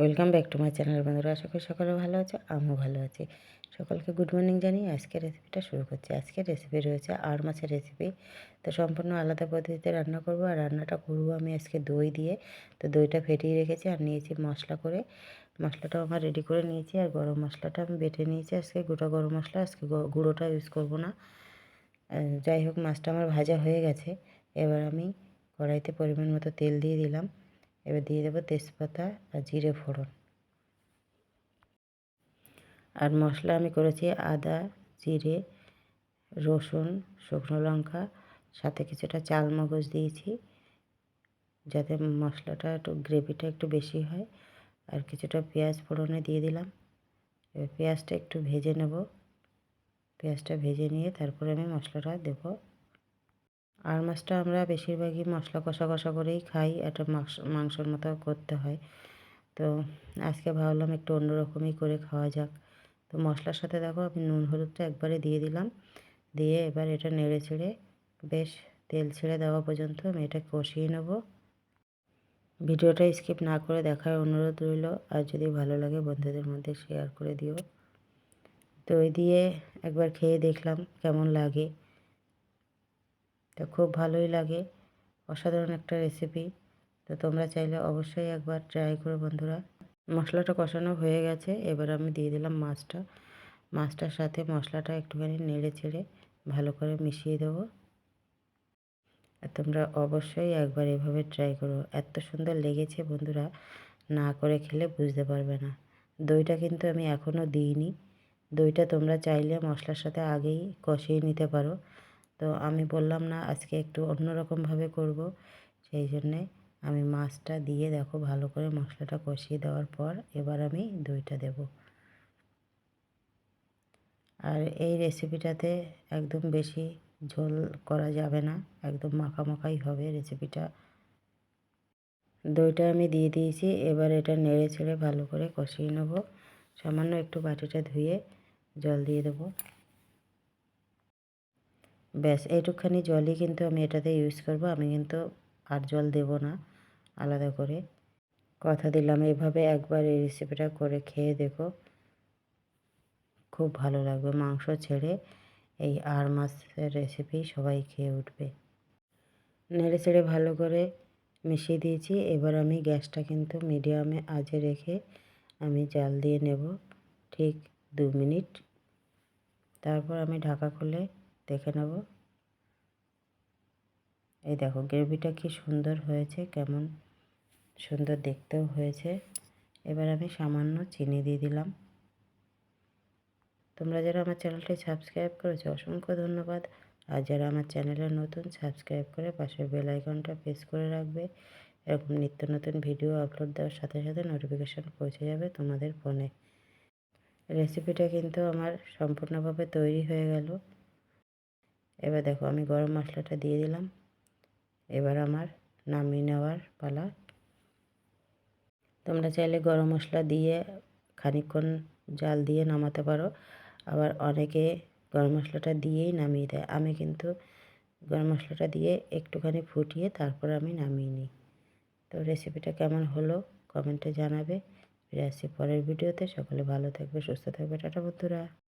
Welcome back to my channel বন্ধুরা, আশা করি সকালে ভালো আছে, আমিও ভালো আছি। সকলকে গুড মর্নিং জানিয়ে আজকের রেসিপিটা শুরু করছি। আজকের রেসিপি রয়েছে আর মাছের রেসিপি তো সম্পূর্ণ আলাদা পদ্ধতিতে রান্না করব, আর রান্নাটা করব আমি আজকে দই দিয়ে। তো দইটা ফেটিয়ে রেখেছি আর নিয়েছি মশলা করে। মশলাটাও আমার রেডি করে নিয়েছি, আর গরম মশলাটা আমি বেটে নিয়েছি আজকে। গোটা গরম মশলা, আজকে গুঁড়োটা ইউজ করব না। যাই হোক, মাছটা আমার ভাজা হয়ে গেছে। এবার আমি কড়াইতে পরিমাণ মতো তেল দিয়ে দিলাম। এবার দিয়ে দেবো তেজপাতা আর জিরে ফোড়ন। আর মশলা আমি করেছি আদা, জিরে, রসুন, শুকনো লঙ্কা, সাথে কিছুটা চাল মগজ দিয়েছি যাতে মশলাটা একটু গ্রেভিটা একটু বেশি হয়। আর কিছুটা পেঁয়াজ ফোড়নে দিয়ে দিলাম। এবার পেঁয়াজটা একটু ভেজে নেব। পেঁয়াজটা ভেজে নিয়ে তারপরে আমি মশলাটা দেবো আর মাছটা আমরা বেশিরভাগই মশলা কষা কষা করেই খাই একটা মাংসর মতো করতে হয়। তো আজকে ভাবলাম একটু অন্যরকমই করে খাওয়া যাক। তো মশলার সাথে দেখো আমি নুন হলুদটা একবারে দিয়ে দিলাম। দিয়ে এবার এটা নেড়ে ছেড়ে বেশ তেল ছেড়ে দেওয়া পর্যন্ত আমি এটা কষিয়ে নেব। ভিডিওটা স্কিপ না করে দেখার অনুরোধ রইল, আর যদি ভালো লাগে বন্ধুদের মধ্যে শেয়ার করে দিও। দই দিয়ে একবার খেয়ে দেখলাম কেমন লাগে। তো খুব ভালোই লাগে। অসাধারণ একটা রেসিপি তো তোমরা চাইলে অবশ্যই একবার ট্রাই করো বন্ধুরা। মশলাটা কষানো হয়ে গেছে, এবার আমি দিয়ে দিলাম মাছটা। মাছটার সাথে মশলাটা একটুখানি নেড়ে চেড়ে ভালো করে মিশিয়ে দেবো। আর তোমরা অবশ্যই একবার এভাবে ট্রাই করো। এত সুন্দর লেগেছে বন্ধুরা, না করে খেলে বুঝতে পারবে না। দইটা কিন্তু আমি এখনও দিইনি। দইটা তোমরা চাইলে মশলার সাথে আগেই কষিয়ে নিতে পারো। তো আমি বললাম, না, আজকে একটু অন্যরকমভাবে করব। সেই জন্যে আমি মাছটা দিয়ে দেখো, ভালো করে মশলাটা কষিয়ে দেওয়ার পর এবার আমি দইটা দেব। আর এই রেসিপিটাতে একদম বেশি ঝোল করা যাবে না, একদম মাখা মাখাই হবে রেসিপিটা দইটা আমি দিয়ে দিয়েছি, এবার এটা নেড়ে ছেড়ে ভালো করে কষিয়ে নেব। সামান্য একটু বাটিটা ধুয়ে জল দিয়ে দেবো। ব্যাস এইটুকখানি জলই কিন্তু আমি এটাতে ইউজ করব। আমি কিন্তু আর জল দেব না, আলাদা করে। কথা দিলাম, এভাবে একবার এই রেসিপিটা করে খেয়ে দেখো। খুব ভালো লাগবে মাংস ছেড়ে এই আর মাছের রেসিপি সবাই খেয়ে উঠবে। নেড়ে ছেড়ে ভালো করে মিশিয়ে দিয়েছি। এবার আমি গ্যাসটা কিন্তু মিডিয়ামে আজে রেখে আমি জাল দিয়ে নেব ঠিক দু মিনিট। তারপর আমি ঢাকা খুলে দেখে নেব। এই দেখো, গ্রেভিটা কি সুন্দর হয়েছে, কেমন সুন্দর দেখতেও হয়েছে। এবার আমি সামান্য চিনি দিয়ে দিলাম। তোমরা যারা আমার চ্যানেলটি সাবস্ক্রাইব করেছ, অসংখ্য ধন্যবাদ। আর যারা আমার চ্যানেলে নতুন, সাবস্ক্রাইব করে পাশের বেল আইকনটা প্রেস করে রাখবে। এরকম নিত্য নতুন ভিডিও আপলোড দেওয়ার সাথে সাথে নোটিফিকেশান পৌঁছে যাবে তোমাদের ফোনে। রেসিপিটা কিন্তু আমার সম্পূর্ণভাবে তৈরি হয়ে গেল। এবার দেখো আমি গরম মশলাটা দিয়ে দিলাম। এবার আমার নামিয়ে নেওয়ার পালা। তোমরা চাইলে গরম মশলা দিয়ে খানিকক্ষণ জাল দিয়ে নামাতে পারো। আবার অনেকে গরম মশলাটা দিয়েই নামিয়ে দেয়। আমি কিন্তু গরম মশলাটা দিয়ে একটুখানি ফুটিয়ে তারপর আমি নামিয়ে নিই। তো রেসিপিটা কেমন হলো কমেন্টে জানাবে। ফিরে আসছি পরের ভিডিওতে। সকলে ভালো থাকবে, সুস্থ থাকবে। টাটা বন্ধুরা।